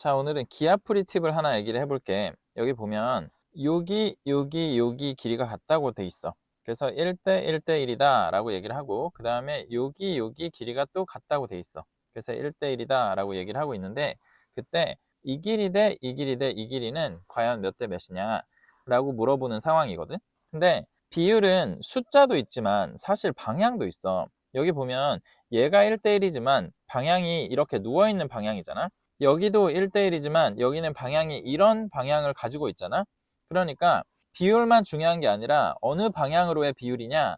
자, 오늘은 기하풀이 팁을 하나 얘기를 해볼게. 여기 보면 여기, 여기, 여기 길이가 같다고 돼 있어. 그래서 1대 1대 1이다 라고 얘기를 하고 그 다음에 여기, 여기 길이가 또 같다고 돼 있어. 그래서 1대 1이다 라고 얘기를 하고 있는데 그때 이 길이 대 이 길이 대 이 길이는 과연 몇 대 몇이냐 라고 물어보는 상황이거든. 근데 비율은 숫자도 있지만 사실 방향도 있어. 여기 보면 얘가 1대 1이지만 방향이 이렇게 누워있는 방향이잖아. 여기도 1대1이지만 여기는 방향이 이런 방향을 가지고 있잖아. 그러니까 비율만 중요한 게 아니라 어느 방향으로의 비율이냐는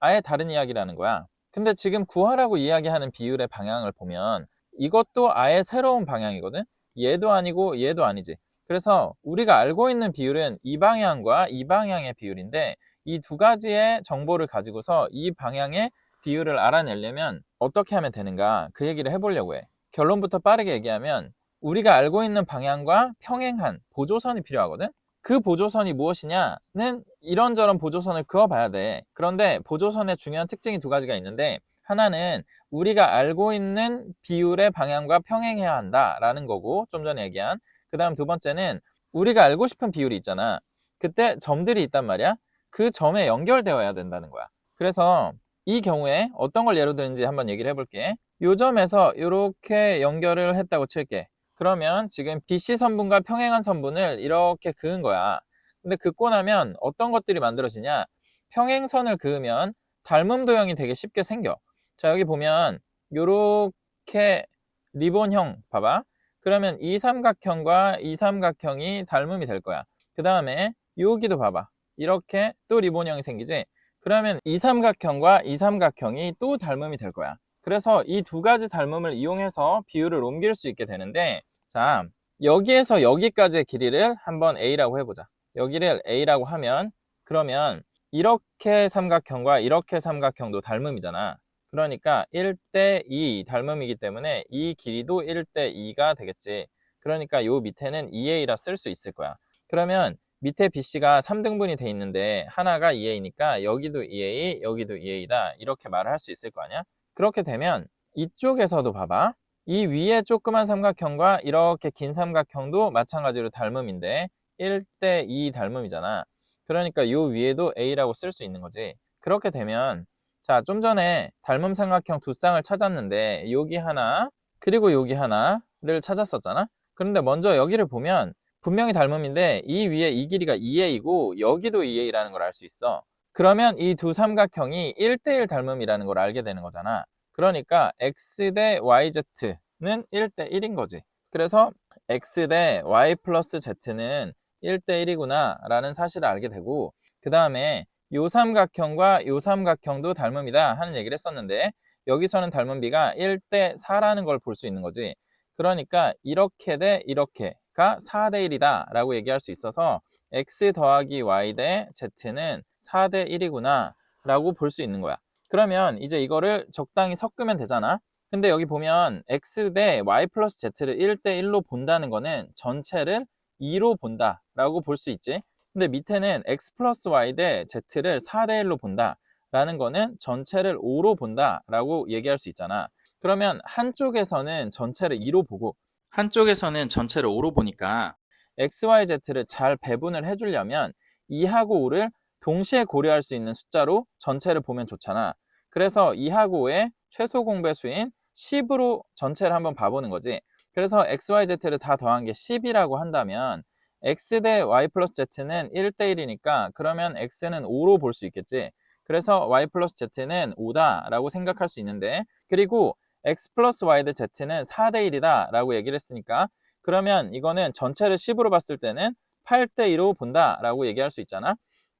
아예 다른 이야기라는 거야. 근데 지금 구하라고 이야기하는 비율의 방향을 보면 이것도 아예 새로운 방향이거든. 얘도 아니고 얘도 아니지. 그래서 우리가 알고 있는 비율은 이 방향과 이 방향의 비율인데 이 두 가지의 정보를 가지고서 이 방향의 비율을 알아내려면 어떻게 하면 되는가 그 얘기를 해보려고 해. 결론부터 빠르게 얘기하면 우리가 알고 있는 방향과 평행한 보조선이 필요하거든. 그 보조선이 무엇이냐는 이런저런 보조선을 그어봐야 돼. 그런데 보조선의 중요한 특징이 두 가지가 있는데 하나는 우리가 알고 있는 비율의 방향과 평행해야 한다라는 거고 좀 전에 얘기한 그 다음 두 번째는 우리가 알고 싶은 비율이 있잖아. 그때 점들이 있단 말이야. 그 점에 연결되어야 된다는 거야. 그래서 이 경우에 어떤 걸 예로 드는지 한번 얘기를 해볼게. 요 점에서 이렇게 연결을 했다고 칠게. 그러면 지금 BC 선분과 평행한 선분을 이렇게 그은 거야. 근데 긋고 나면 어떤 것들이 만들어지냐? 평행선을 그으면 닮음 도형이 되게 쉽게 생겨. 자, 여기 보면 요렇게 리본형 봐봐. 그러면 이 삼각형과 이 삼각형이 닮음이 될 거야. 그 다음에 여기도 봐봐. 이렇게 또 리본형이 생기지? 그러면 이 삼각형과 이 삼각형이 또 닮음이 될 거야. 그래서 이 두 가지 닮음을 이용해서 비율을 옮길 수 있게 되는데 자 여기에서 여기까지의 길이를 한번 A라고 해보자. 여기를 A라고 하면 그러면 이렇게 삼각형과 이렇게 삼각형도 닮음이잖아. 그러니까 1대2 닮음이기 때문에 이 길이도 1대2가 되겠지. 그러니까 요 밑에는 2A라 쓸 수 있을 거야. 그러면 밑에 BC가 3등분이 돼 있는데 하나가 2A니까 여기도 2A, 여기도 2A다. 이렇게 말을 할 수 있을 거 아니야? 그렇게 되면 이쪽에서도 봐봐. 이 위에 조그만 삼각형과 이렇게 긴 삼각형도 마찬가지로 닮음인데 1대 2 닮음이잖아. 그러니까 요 위에도 A라고 쓸 수 있는 거지. 그렇게 되면 자, 좀 전에 닮음 삼각형 두 쌍을 찾았는데 여기 하나 그리고 여기 하나를 찾았었잖아. 그런데 먼저 여기를 보면 분명히 닮음인데 이 위에 이 길이가 2a이고 여기도 2a라는 걸 알 수 있어. 그러면 이 두 삼각형이 1대1 닮음이라는 걸 알게 되는 거잖아. 그러니까 x 대 yz는 1대1인 거지. 그래서 x 대 y 플러스 z는 1대1이구나 라는 사실을 알게 되고 그 다음에 요 삼각형과 요 삼각형도 닮음이다 하는 얘기를 했었는데 여기서는 닮음비가 1대 4라는 걸 볼 수 있는 거지. 그러니까 이렇게 대 이렇게가 4대 1이다 라고 얘기할 수 있어서 x 더하기 y 대 z는 4대 1이구나 라고 볼 수 있는 거야. 그러면 이제 이거를 적당히 섞으면 되잖아. 근데 여기 보면 x 대 y 플러스 z를 1대 1로 본다는 거는 전체를 2로 본다 라고 볼 수 있지. 근데 밑에는 x 플러스 y 대 z를 4대 1로 본다 라는 거는 전체를 5로 본다 라고 얘기할 수 있잖아. 그러면 한쪽에서는 전체를 2로 보고 한쪽에서는 전체를 5로 보니까 x, y, z를 잘 배분을 해주려면 2하고 5를 동시에 고려할 수 있는 숫자로 전체를 보면 좋잖아. 그래서 2하고 5의 최소 공배수인 10으로 전체를 한번 봐보는 거지. 그래서 x, y, z를 다 더한 게 10이라고 한다면 x 대 y 플러스 z는 1대 1이니까 그러면 x는 5로 볼 수 있겠지. 그래서 y 플러스 z는 5다 라고 생각할 수 있는데 그리고 x 플러스 y 대 z는 4대 1이다 라고 얘기를 했으니까 그러면 이거는 전체를 10으로 봤을 때는 8대 2로 본다 라고 얘기할 수 있잖아.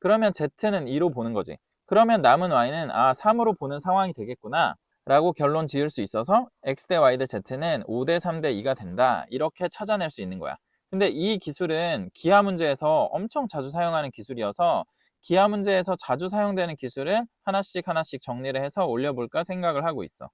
그러면 z는 2로 보는 거지. 그러면 남은 y는 아 3으로 보는 상황이 되겠구나 라고 결론 지을 수 있어서 x 대 y 대 z는 5 대 3 대 2가 된다 이렇게 찾아낼 수 있는 거야. 근데 이 기술은 기하 문제에서 엄청 자주 사용하는 기술이어서 기하 문제에서 자주 사용되는 기술을 하나씩 하나씩 정리를 해서 올려볼까 생각을 하고 있어.